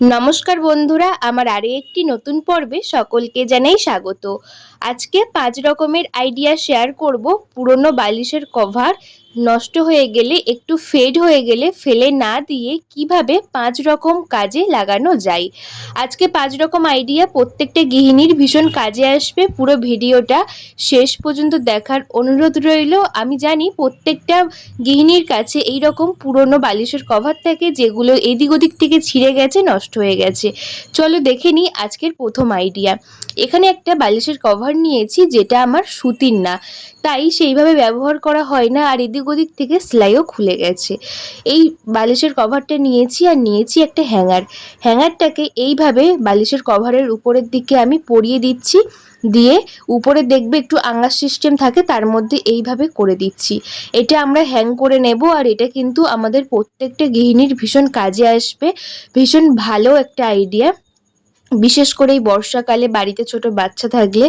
নমস্কার বন্ধুরা, আমার আরও একটি নতুন পর্বে সকলকে জানাই স্বাগত। আজকে পাঁচ রকমের আইডিয়া শেয়ার করব। পুরনো বালিশের কভার নষ্ট হয়ে গেলে, একটু ফেড হয়ে গেলে ফেলে না দিয়ে কীভাবে পাঁচ রকম কাজে লাগানো যায়? আজকে পাঁচ রকম আইডিয়া প্রত্যেকটা গৃহিণীর ভীষণ কাজে আসবে। পুরো ভিডিওটা শেষ পর্যন্ত দেখার অনুরোধ রইল। আমি জানি প্রত্যেকটা গৃহিণীর কাছে এই রকম পুরনো বালিশের কভার থাকে, যেগুলো এদিক ওদিক থেকে ছিঁড়ে গেছে, নষ্ট হয়ে গেছে। চলো দেখে নিই আজকের প্রথম আইডিয়া এখানে একটা বালিশের কভার নিয়েছি, যেটা আমার সুতির না। তাই সেইভাবে ব্যবহার করা হয় না। আর এদিক ওদিক থেকে সেলাইও খুলে গেছে। এই বালিশের কভারটা নিয়েছি আর নিয়েছি একটা হ্যাঙ্গার। হ্যাঙ্গারটাকে এইভাবে বালিশের কভারের উপরের দিকে আমি পরিয়ে দিচ্ছি, দিয়ে উপরে দেখবে একটু আঙ্গার সিস্টেম থাকে, তার মধ্যে এইভাবে করে দিচ্ছি। এটা আমরা হ্যাং করে নেব আর এটা কিন্তু আমাদের প্রত্যেকটা গৃহিণীর ভীষণ কাজে আসবে। ভীষণ ভালো একটা আইডিয়া বিশেষ করে এই বর্ষাকালে বাড়িতে ছোট বাচ্চা থাকলে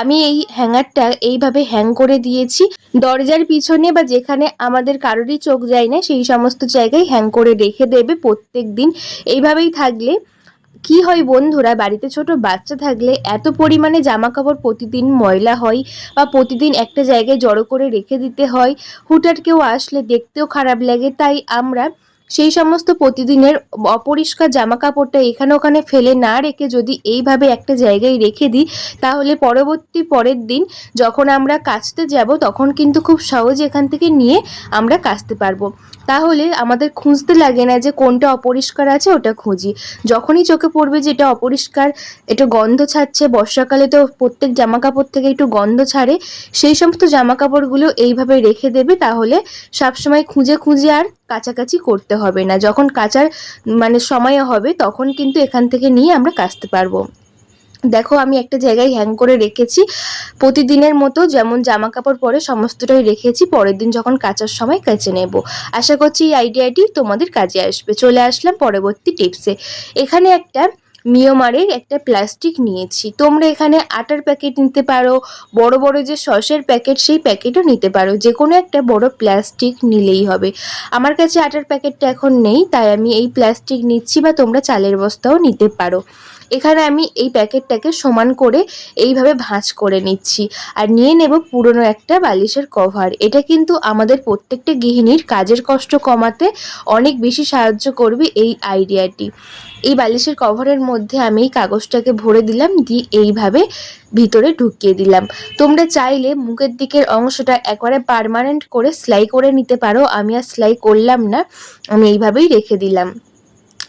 আমি এই হ্যাঙ্গারটা এইভাবে হ্যাং করে দিয়েছি। দরজার পিছনে বা যেখানে আমাদের কারোরই চোখ যায় না, সেই সমস্ত জায়গায় হ্যাং করে রেখে দেবে প্রত্যেক দিন এইভাবেই থাকলে কি হয় বন্ধুরা, বাড়িতে ছোট বাচ্চা থাকলে এত পরিমাণে জামা কাপড় প্রতিদিন ময়লা হয় বা প্রতিদিন একটা জায়গায় জড়ো করে রেখে দিতে হয়। হুটার কেউ আসলে দেখতেও খারাপ লাগে, তাই আমরা সেই সমস্ত প্রতিদিনের অপরিষ্কার জামা কাপড়টা এখানে ওখানে ফেলে না রেখে যদি এইভাবে একটা জায়গায় রেখে দিই, তাহলে পরবর্তী পরের দিন যখন আমরা কাচতে যাব, তখন কিন্তু খুব সহজে এখান থেকে নিয়ে আমরা কাচতে পারব। তাহলে আমাদের খুঁজতে লাগে না যে কোনটা অপরিষ্কার আছে, ওটা খুঁজি। যখনই চোখে পড়বে যে এটা অপরিষ্কার এটা গন্ধ ছাড়ছে, বর্ষাকালে তো প্রত্যেক জামা কাপড় থেকে একটু গন্ধ ছাড়ে, সেই সমস্ত জামা কাপড়গুলো এইভাবে রেখে দেবে, তাহলে সবসময় খুঁজে খুঁজে আর কাছাকাছি করতে হবে না। যখন কাচার মানে সময় হবে, তখন কিন্তু এখান থেকে নিয়ে আমরা কাচতে পারব। দেখো, আমি একটা জায়গায় হ্যাং করে রেখেছি। প্রতিদিনের মতো যেমন জামা কাপড় পরে সমস্তটাই রেখেছি, পরের দিন যখন কাচার সময় কেচে নেব। আশা করছি এই আইডিয়াটি তোমাদের কাজে আসবে। চলে আসলাম পরবর্তী টিপসে এখানে একটা মিওমারের একটা প্লাস্টিক নিয়েছি। তোমরা এখানে আটার প্যাকেট নিতে পারো, বড় বড় যে সসের প্যাকেট সেই প্যাকেটও নিতে পারো। যে কোনো একটা বড় প্লাস্টিক নিলেই হবে। আমার কাছে আটার প্যাকেটটা এখন নেই, তাই আমি এই প্লাস্টিক নিচ্ছি বা তোমরা চালের বস্তাও নিতে পারো। এখানে আমি এই প্যাকেটটাকে সমান করে এইভাবে ভাঁজ করে নিচ্ছি। আর নিয়ে নেব পুরনো একটা বালিশের কভার। এটা কিন্তু আমাদের প্রত্যেকটা গৃহিণীর কাজের কষ্ট কমাতে অনেক বেশি সাহায্য করবে এই আইডিয়াটি। এই বালিশের কভারের মধ্যে আমি এই কাগজটাকে ভরে দিলাম, দিয়ে এইভাবে ভিতরে ঢুকিয়ে দিলাম। তোমরা চাইলে মুখের দিকের অংশটা একবারে পারমানেন্ট করে সেলাই করে নিতে পারো। আমি আর সেলাই করলাম না, আমি এইভাবেই রেখে দিলাম।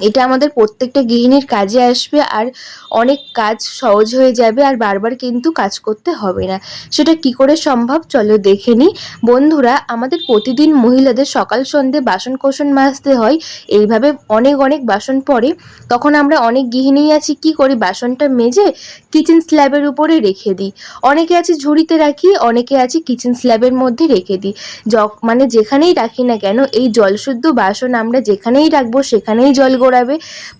এটা আমাদের প্রত্যেকটা গৃহিণীর কাজে আসবে আর অনেক কাজ সহজ হয়ে যাবে আর বারবার কিন্তু কাজ করতে হবে না। সেটা কি করে সম্ভব? চলো দেখে নিই। বন্ধুরা, আমাদের প্রতিদিন মহিলাদের সকাল সন্ধে বাসন কোসন মাজতে হয়। এইভাবে অনেক অনেক বাসন পড়ে। তখন আমরা অনেক গৃহিণী আছি, কি করি? বাসনটা মেজে কিচেন স্ল্যাবের উপরে রেখে দিই। অনেকে আছে ঝুড়িতে রাখি, অনেকে আছে কিচেন স্ল্যাবের মধ্যে রেখে দিই। মানে যেখানেই রাখি না কেন, এই জলশুদ্ধ বাসন আমরা যেখানেই রাখব, সেখানেই জল গড়াবে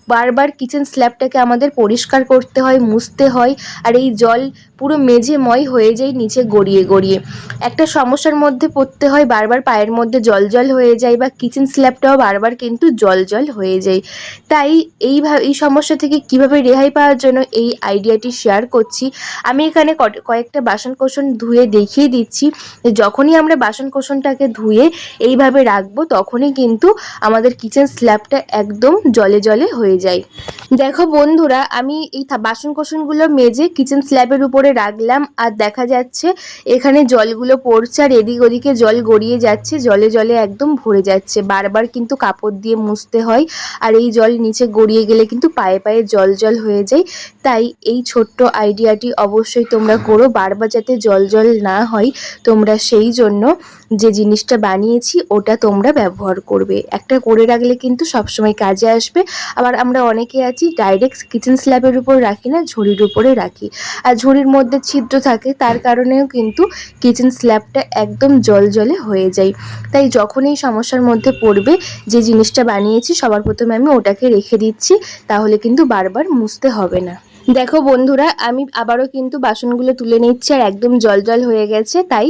বারবার কিচেন স্ল্যাবটাকে আমাদের পরিষ্কার করতে হয় মুছতে হয়। আর এই জল পুরো মেঝে ময় হয়ে যায় নিচে গড়িয়ে গড়িয়ে। একটা সমস্যার মধ্যে পড়তে হয়, বারবার পায়ের মধ্যে জল জল হয়ে যায় বা কিচেন স্ল্যাবটাও বারবার কিন্তু জল জল হয়ে যায়। তাই এইভাবে এই সমস্যা থেকে কীভাবে রেহাই পাওয়ার জন্য এই আইডিয়াটি শেয়ার করছি, আমি এখানে কয়েকটা বাসন কোসন ধুয়ে দেখিয়ে দিচ্ছি। যখনই আমরা বাসন কোসনটাকে ধুয়ে এইভাবে রাখব, তখনই কিন্তু আমাদের কিচেন স্ল্যাবটা একদম জলে জলে হয়ে যায়। দেখো বন্ধুরা, আমি এই বাসন কোসনগুলো মেজে কিচেন স্ল্যাবের উপরে রাখলাম। আর দেখা যাচ্ছে এখানে জলগুলো পড়ছে আর এদিক ওদিকে জল গড়িয়ে যাচ্ছে। জলে জলে একদম ভরে যাচ্ছে। বারবার কিন্তু কাপড় দিয়ে মুছতে হয়। আর এই জল নিচে গড়িয়ে গেলে কিন্তু পায়ে পায়ে জল জল হয়ে যায়। তাই এই ছোট্ট আইডিয়াটি অবশ্যই তোমরা করো। বারবার যাতে জল জল না হয়, তোমরা সেই জন্য যে জিনিসটা বানিয়েছি, ওটা তোমরা ব্যবহার করবে। একটা করে রাখলে কিন্তু সবসময় কাজে আসবে। আবার আমরা অনেকে আছি ডাইরেক্ট কিচেন স্ল্যাবের উপর রাখি না, ঝুড়ির উপরে রাখি। আর ঝুড়ির মধ্যে ছিদ্র থাকে, তার কারণেও কিন্তু কিচেন স্ল্যাবটা একদম জল জলে হয়ে যায়। তাই যখন এই সমস্যার মধ্যে পড়বে, যে জিনিসটা বানিয়েছি, সবার প্রথমে আমি ওটাকে রেখে দিচ্ছি, তাহলে কিন্তু বারবার মুছতে হবে না। দেখো বন্ধুরা, আমি আবারও কিন্তু বাসনগুলো তুলে নিচ্ছি আর একদম জল জল হয়ে গেছে। তাই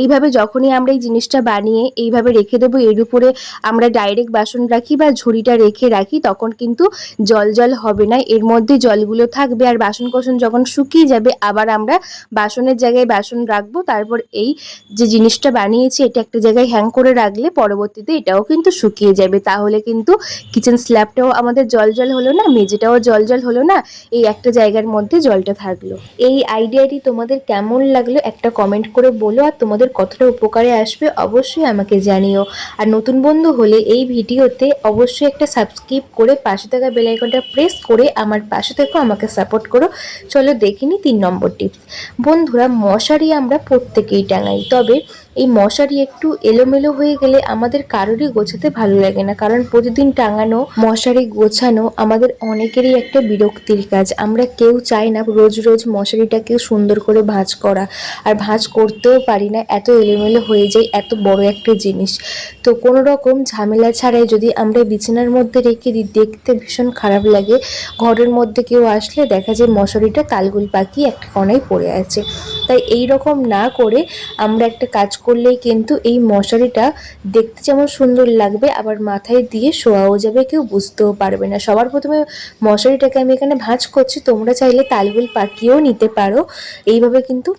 এইভাবে যখনই আমরা এই জিনিসটা বানিয়ে এইভাবে রেখে দেবো, এর উপরে আমরা ডাইরেক্ট বাসন রাখি বা ঝুড়িটা রেখে রাখি, তখন কিন্তু জল জল হবে না। এর মধ্যে জলগুলো থাকবে আর বাসন কোসন যখন শুকিয়ে যাবে, আবার আমরা বাসনের জায়গায় বাসন রাখব। তারপর এই যে জিনিসটা বানিয়েছি, এটা একটা জায়গায় হ্যাং করে রাখলে পরবর্তীতে এটাও কিন্তু শুকিয়ে যাবে। তাহলে কিন্তু কিচেন স্ল্যাবটাও আমাদের জল জল হলো না, মেঝেটাও জল জল হলো না, এই একটা জায়গার মধ্যে জলটা থাকল। এই আইডিয়াটি তোমাদের কেমন লাগল একটা কমেন্ট করে বলো আর তোমাদের কতটা উপকারে আসবে অবশ্যই আমাকে জানিও। আর নতুন বন্ধু হলে এই ভিডিওতে অবশ্যই একটা সাবস্ক্রাইব করে পাশে থাকা বেলাইকনটা প্রেস করে আমার পাশে থেকেও আমাকে সাপোর্ট করো। চলো দেখিনি তিন নম্বর টিপস বন্ধুরা, মশারি আমরা প্রত্যেকেই টাঙাই। তবে এই মশারি একটু এলোমেলো হয়ে গেলে আমাদের কারোরই গোছাতে ভালো লাগে না। কারণ প্রতিদিন টাঙানো, মশারি গোছানো আমাদের অনেকেরই একটা বিরক্তির কাজ। আমরা কেউ চাই না রোজ রোজ মশারিটাকে সুন্দর করে ভাঁজ করা। আর ভাঁজ করতেও পারি না, এত এলোমেলো হয়ে যায় এত বড় একটা জিনিস। তো কোনো রকম ঝামেলা ছাড়াই যদি আমরা বিছানার মধ্যে রেখে দিই, দেখতে ভীষণ খারাপ লাগে। ঘরের মধ্যে কেউ আসলে দেখা যায় মশারিটা তালগুল পাখি একটা কণায় পড়ে আছে। তাই এই রকম না করে আমরা একটা কাজ করলেই কিন্তু এই মশারিটা দেখতে যেমন সুন্দর লাগবে, আবার মাথায় দিয়ে শোয়াও যাবে, কেউ বুঝতেও পারবে না। সবার প্রথমে মশারিটাকে আমি এখানে ভাঁজ করছি, তোমরা চাইলে তালগুল পাকিয়েও নিতে পারো। এইভাবে কিন্তু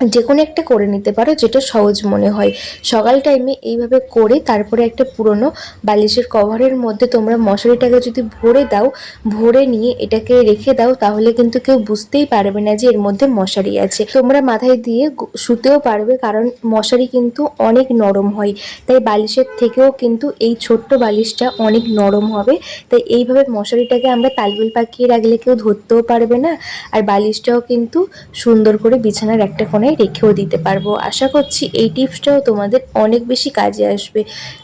যে কোনো একটা করে নিতে পারো, যেটা সহজ মনে হয়। সকাল টাইমে এইভাবে করে তারপরে একটা পুরনো বালিশের কভারের মধ্যে তোমরা মশারিটাকে যদি ভরে দাও, ভরে নিয়ে এটাকে রেখে দাও, তাহলে কিন্তু কেউ বুঝতেই পারবে না যে এর মধ্যে মশারি আছে। তোমরা মাথায় দিয়ে শুতেও পারবে, কারণ মশারি কিন্তু অনেক নরম হয়। তাই বালিশের থেকেও কিন্তু এই ছোট্ট বালিশটা অনেক নরম হবে। তাই এইভাবে মশারিটাকে আমরা তালগুল পাকিয়ে রাখলে কেউ ধরতেও পারবে না। আর বালিশটাও কিন্তু সুন্দর করে বিছানার একটা কোণায় রেখেও দিতে পারব। আশা করছি এই টিপসটাও তোমাদের অনেক বেশি কাজে আসবে।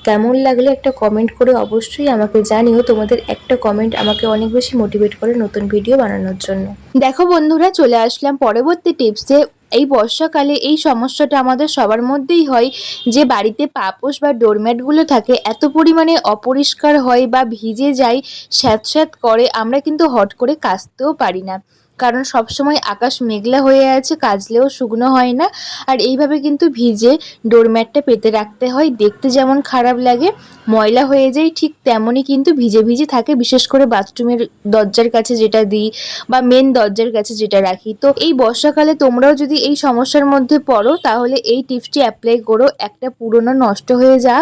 কেমন লাগলে একটা কমেন্ট করে অবশ্যই আমাকে জানিও। তোমাদের একটা কমেন্ট আমাকে অনেক বেশি মোটিভেট করে নতুন ভিডিও বানানোর জন্য। দেখো বন্ধুরা, চলে আসলাম পরবর্তী টিপসে এই বর্ষাকালে এই সমস্যাটা আমাদের সবার মধ্যেই হয় যে বাড়িতে পাপোশ বা ডোরম্যাটগুলো থাকে, এত পরিমাণে অপরিষ্কার হয় বা ভিজে যায়, স্যাঁতস্যাঁত করে, আমরা কিন্তু হট করে কাচতেও পারি না। কারণ সবসময় আকাশ মেঘলা হয়ে আছে কাচলেও শুকনো হয় না। আর এইভাবে কিন্তু ভিজে ডোরম্যাটটা পেতে রাখতে হয়, দেখতে যেমন খারাপ লাগে, ময়লা হয়ে যায় ঠিক তেমনই কিন্তু ভিজে ভিজে থাকে, বিশেষ করে বাথরুমের দরজার কাছে যেটা দিই বা মেন দরজার কাছে যেটা রাখি। তো এই বর্ষাকালে তোমরাও যদি এই সমস্যার মধ্যে পড়ো, তাহলে এই টিপসটি অ্যাপ্লাই করো, একটা পুরনো নষ্ট হয়ে যা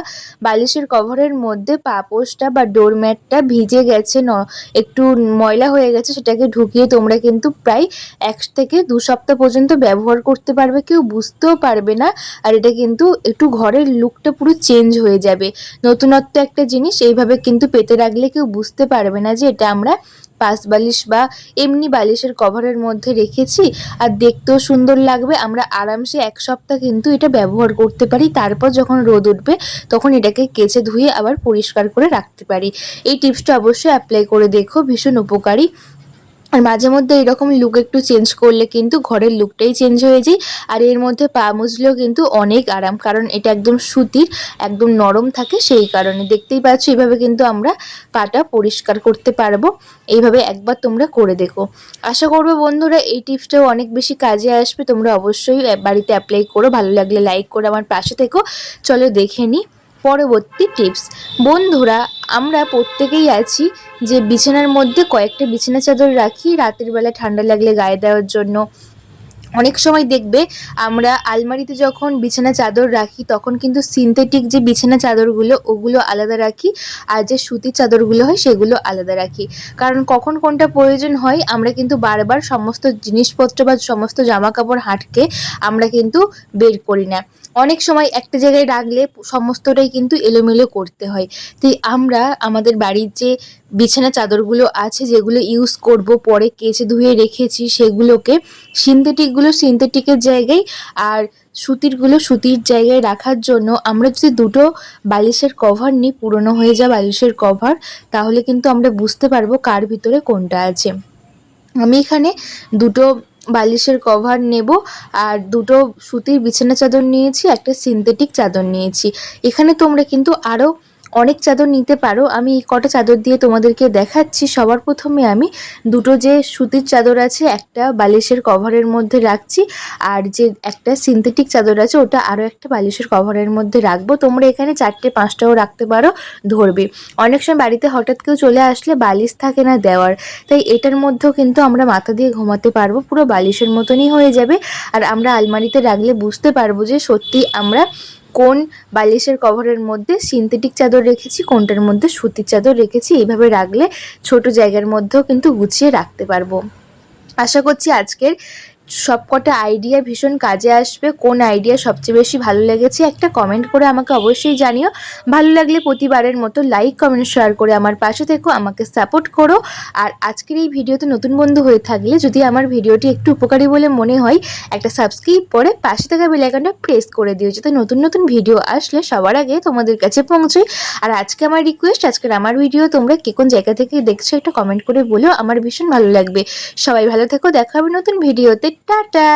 বালিশের কভারের মধ্যে পাপোশটা বা ডোরম্যাটটা ভিজে গেছে ন, একটু ময়লা হয়ে গেছে সেটাকে ঢুকিয়ে তোমরা কিন্তু প্রায় এক থেকে দু সপ্তাহ পর্যন্ত ব্যবহার করতে পারবে, কেউ বুঝতেও পারবে না। আর এটা কিন্তু একটু ঘরের লুকটা পুরো চেঞ্জ হয়ে যাবে। নতুনত্ব একটা জিনিস, এইভাবে কিন্তু পেতে রাখলে কেউ বুঝতে পারবে না যে এটা আমরা পাশ বালিশ বা এমনি বালিশের কভারের মধ্যে রেখেছি আর দেখতেও সুন্দর লাগবে। আমরা আরামসে এক সপ্তাহ কিন্তু এটা ব্যবহার করতে পারি। তারপর যখন রোদ উঠবে, তখন এটাকে কেচে ধুয়ে আবার পরিষ্কার করে রাখতে পারি। এই টিপসটা অবশ্যই অ্যাপ্লাই করে দেখো, ভীষণ উপকারী। আর মাঝে মধ্যে এরকম লুক একটু চেঞ্জ করলে কিন্তু ঘরের লুকটাই চেঞ্জ হয়ে যায়। আর এর মধ্যে পা মুছলেও কিন্তু অনেক আরাম, কারণ এটা একদম সুতির, একদম নরম থাকে সেই কারণে। দেখতেই পাচ্ছ এইভাবে কিন্তু আমরা পাটা পরিষ্কার করতে পারব। এইভাবে একবার তোমরা করে দেখো। আশা করব বন্ধুরা এই টিপসটাও অনেক বেশি কাজে আসবে। তোমরা অবশ্যই বাড়িতে অ্যাপ্লাই করো। ভালো লাগলে লাইক করে আমার পাশে থেকো। চলো দেখে নিই পরবর্তী টিপস। বন্ধুরা, আমরা প্রত্যেকেই আছি যে বিছানার মধ্যে কয়েকটা বিছানা চাদর রাখি, রাতের বেলা ঠান্ডা লাগলে গায়ে দেওয়ার জন্য। অনেক সময় দেখবে আমরা আলমারিতে যখন বিছানা চাদর রাখি, তখন কিন্তু সিনথেটিক যে বিছানা চাদরগুলো, ওগুলো আলাদা রাখি আর যে সুতির চাদরগুলো হয়, সেগুলো আলাদা রাখি। কারণ কখন কোনটা প্রয়োজন হয়, আমরা কিন্তু বারবার সমস্ত জিনিসপত্র বা সমস্ত জামা কাপড় হাটকে আমরা কিন্তু বের করি না। অনেক সময় একটা জায়গায় রাখলে সমস্তটাই কিন্তু এলোমেলো করতে হয়। তাই আমরা আমাদের বাড়ির যে বিছানা চাদরগুলো আছে, যেগুলো ইউজ করব, পরে কেচে ধুয়ে রেখেছি, সেগুলোকে সিনথেটিকগুলো সিনথেটিকের জায়গায় আর সুতিরগুলো সুতির জায়গায় রাখার জন্য আমরা যদি দুটো বালিশের কভার নিই, পুরনো হয়ে যা বালিশের কভার তাহলে কিন্তু আমরা বুঝতে পারব কার ভিতরে কোনটা আছে। আমি এখানে দুটো বালিশের কভার নেব আর দুটো সুতির বিছানা চাদর নিয়েছি, একটা সিনথেটিক চাদর নিয়েছি। এখানে তোমরা কিন্তু আরও অনেক চাদর নিতে পারো। আমি এই কটা চাদর দিয়ে তোমাদেরকে দেখাচ্ছি। সবার প্রথমে আমি দুটো যে সুতির চাদর আছে, একটা বালিশের কভারের মধ্যে রাখছি আর যে একটা সিনথেটিক চাদর আছে, ওটা আরও একটা বালিশের কভারের মধ্যে রাখব। তোমরা এখানে চারটে, পাঁচটাও রাখতে পারো, ধরবে। অনেক সময় বাড়িতে হঠাৎ কেউ চলে আসলে বালিশ থাকে না দেওয়ার। তাই এটার মধ্যেও কিন্তু আমরা মাথা দিয়ে ঘুমাতে পারব। পুরো বালিশের মতনই হয়ে যাবে। আর আমরা আলমারিতে রাখলে বুঝতে পারব যে সত্যি আমরা কোন বালিশের কভারের মধ্যে সিনথেটিক চাদর রেখেছি, কোনটার মধ্যে সুতির চাদর রেখেছি, এইভাবে রাখলে ছোট জায়গার মধ্যেও কিন্তু গুছিয়ে রাখতে পারব। আশা করছি আজকের সবকটা আইডিয়া ভীষণ কাজে আসবে, কোন আইডিয়া সবচেয়ে বেশি ভালো লেগেছে একটা কমেন্ট করে আমাকে অবশ্যই জানিও। ভালো লাগলে প্রতিবারের মতো লাইক কমেন্ট শেয়ার করে আমার পাশে থেকো, আমাকে সাপোর্ট করো। আর আজকের এই ভিডিওতে নতুন বন্ধু হয়ে থাকলে যদি আমার ভিডিওটি একটু উপকারী বলে মনে হয়, একটা সাবস্ক্রাইব করে পাশে থাকা বেলাইকনটা প্রেস করে দিও, যাতে নতুন নতুন ভিডিও আসলে সবার আগে তোমাদের কাছে পৌঁছয় আর আজকে আমার রিকোয়েস্ট আজকের আমার ভিডিও তোমরা কে কোন জায়গা থেকে দেখছ, একটা কমেন্ট করে বলেও আমার ভীষণ ভালো লাগবে। সবাই ভালো থেকো, দেখা হবে নতুন ভিডিওতে টাটা